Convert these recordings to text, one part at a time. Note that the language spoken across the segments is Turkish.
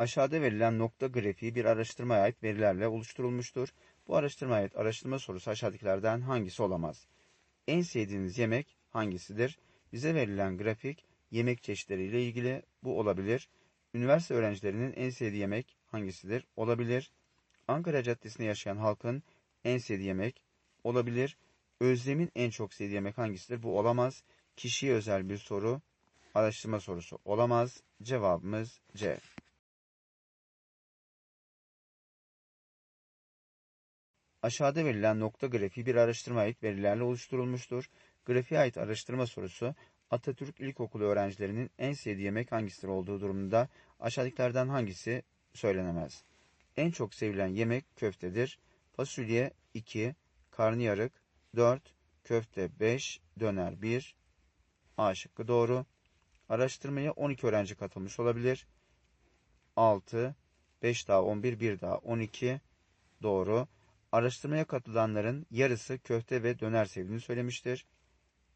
Aşağıda verilen nokta grafiği bir araştırmaya ait verilerle oluşturulmuştur. Bu araştırmaya ait araştırma sorusu aşağıdakilerden hangisi olamaz? En sevdiğiniz yemek hangisidir? Bize verilen grafik yemek çeşitleriyle ilgili bu olabilir. Üniversite öğrencilerinin en sevdiği yemek hangisidir? Olabilir. Ankara Caddesi'nde yaşayan halkın en sevdiği yemek olabilir. Özlem'in en çok sevdiği yemek hangisidir? Bu olamaz. Kişiye özel bir soru, araştırma sorusu olamaz. Cevabımız C. Aşağıda verilen nokta grafiği bir araştırmaya ait verilerle oluşturulmuştur. Grafiğe ait araştırma sorusu Atatürk İlkokulu öğrencilerinin en sevdiği yemek hangisidir olduğu durumunda aşağıdakilerden hangisi söylenemez? En çok sevilen yemek köftedir. Fasulye 2, karnıyarık 4, köfte 5, döner 1. A şıkkı doğru. Araştırmaya 12 öğrenci katılmış olabilir. 6, 5 daha 11, 1 daha 12. Doğru. Araştırmaya katılanların yarısı köfte ve döner sevdiğini söylemiştir.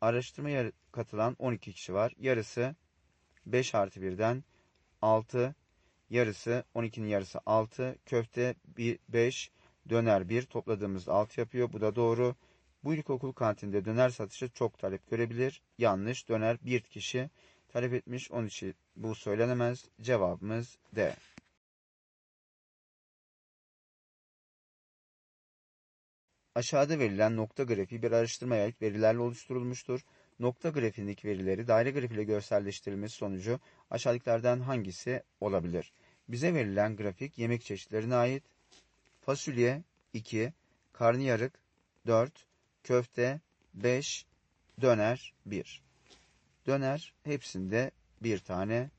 Araştırmaya katılan 12 kişi var. Yarısı 5 artı 1'den 6, yarısı 12'nin yarısı 6, köfte 1, 5, döner 1 topladığımızda 6 yapıyor. Bu da doğru. Bu ilkokul kantinde döner satışı çok talep görebilir. Yanlış. Döner bir kişi talep etmiş. Onun için bu söylenemez. Cevabımız D. Aşağıda verilen nokta grafiği bir araştırmaya ait verilerle oluşturulmuştur. Nokta grafiğindeki verileri daire grafiğiyle görselleştirilmesi sonucu aşağıdakilerden hangisi olabilir? Bize verilen grafik yemek çeşitlerine ait. Fasulye 2, karnıyarık 4, köfte 5, döner 1. Döner hepsinde bir tane.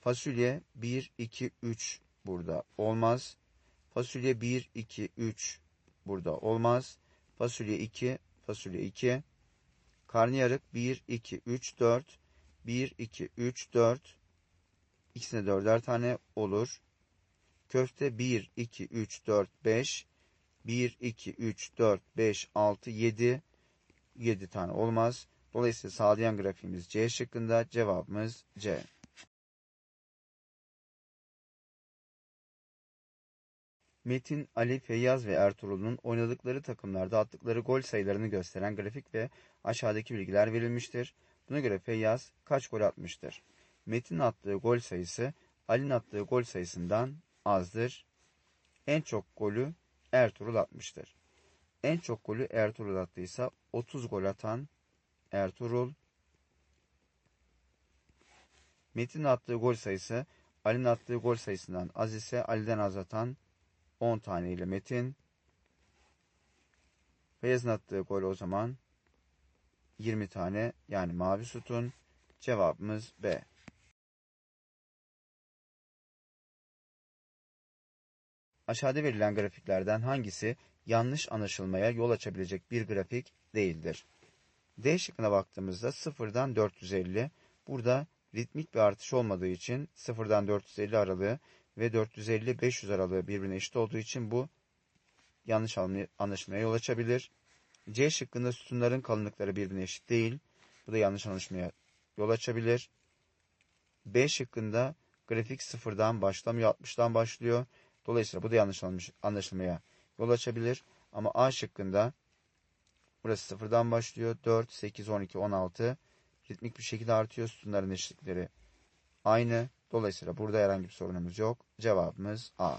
Fasulye 1, 2, 3 burada olmaz. Fasulye 1, 2, 3 burada olmaz. Fasulye 2, fasulye 2. Karnıyarık 1, 2, 3, 4. 1, 2, 3, 4. İkisine dörder tane olur. Köfte 1, 2, 3, 4, 5. 1, 2, 3, 4, 5, 6, 7. 7 tane olmaz. Dolayısıyla sağlayan grafiğimiz C şıkkında. Cevabımız C. Metin, Ali, Feyyaz ve Ertuğrul'un oynadıkları takımlarda attıkları gol sayılarını gösteren grafik ve aşağıdaki bilgiler verilmiştir. Buna göre Feyyaz kaç gol atmıştır? Metin attığı gol sayısı Ali'nin attığı gol sayısından azdır. En çok golü Ertuğrul atmıştır. En çok golü Ertuğrul attıysa 30 gol atan Ertuğrul. Metin attığı gol sayısı Ali'nin attığı gol sayısından az ise Ali'den az atan 10 tane ile Metin. Beyazın attığı gol o zaman 20 tane yani mavi sütun. Cevabımız B. Aşağıda verilen grafiklerden hangisi yanlış anlaşılmaya yol açabilecek bir grafik değildir? D şıkkına baktığımızda 0'dan 450. Burada ritmik bir artış olmadığı için 0'dan 450 aralığı ve 450-500 aralığı birbirine eşit olduğu için bu yanlış anlaşmaya yol açabilir. C şıkkında sütunların kalınlıkları birbirine eşit değil. Bu da yanlış anlaşmaya yol açabilir. B şıkkında grafik sıfırdan başlamıyor, 60'dan başlıyor. Dolayısıyla bu da yanlış anlaşılmaya yol açabilir. Ama A şıkkında burası sıfırdan başlıyor. 4, 8, 12, 16 ritmik bir şekilde artıyor. Sütunların eşitlikleri aynı. Dolayısıyla burada herhangi bir sorunumuz yok. Cevabımız A.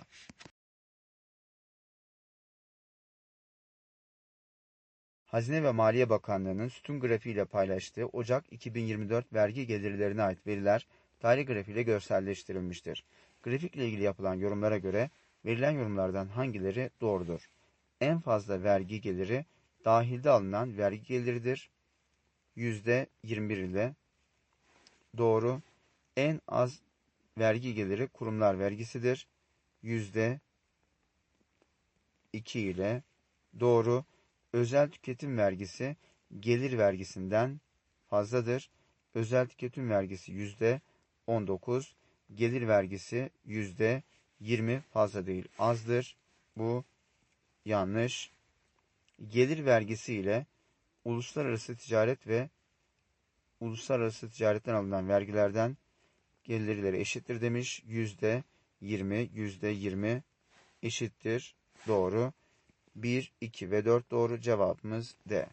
Hazine ve Maliye Bakanlığı'nın sütun grafiğiyle paylaştığı Ocak 2024 vergi gelirlerine ait veriler daire grafiğiyle görselleştirilmiştir. Grafikle ilgili yapılan yorumlara göre verilen yorumlardan hangileri doğrudur? En fazla vergi geliri dahilde alınan vergi geliridir. %21 ile doğru. En az vergi geliri kurumlar vergisidir. Yüzde iki ile doğru. Özel tüketim vergisi gelir vergisinden fazladır. Özel tüketim vergisi yüzde on dokuz. Gelir vergisi yüzde yirmi fazla değil azdır. Bu yanlış. Gelir vergisi ile uluslararası ticaret ve uluslararası ticaretten alınan vergilerden gelirleri eşittir demiş. Yüzde 20, yüzde 20 eşittir. Doğru. 1, 2 ve 4 doğru cevabımız D.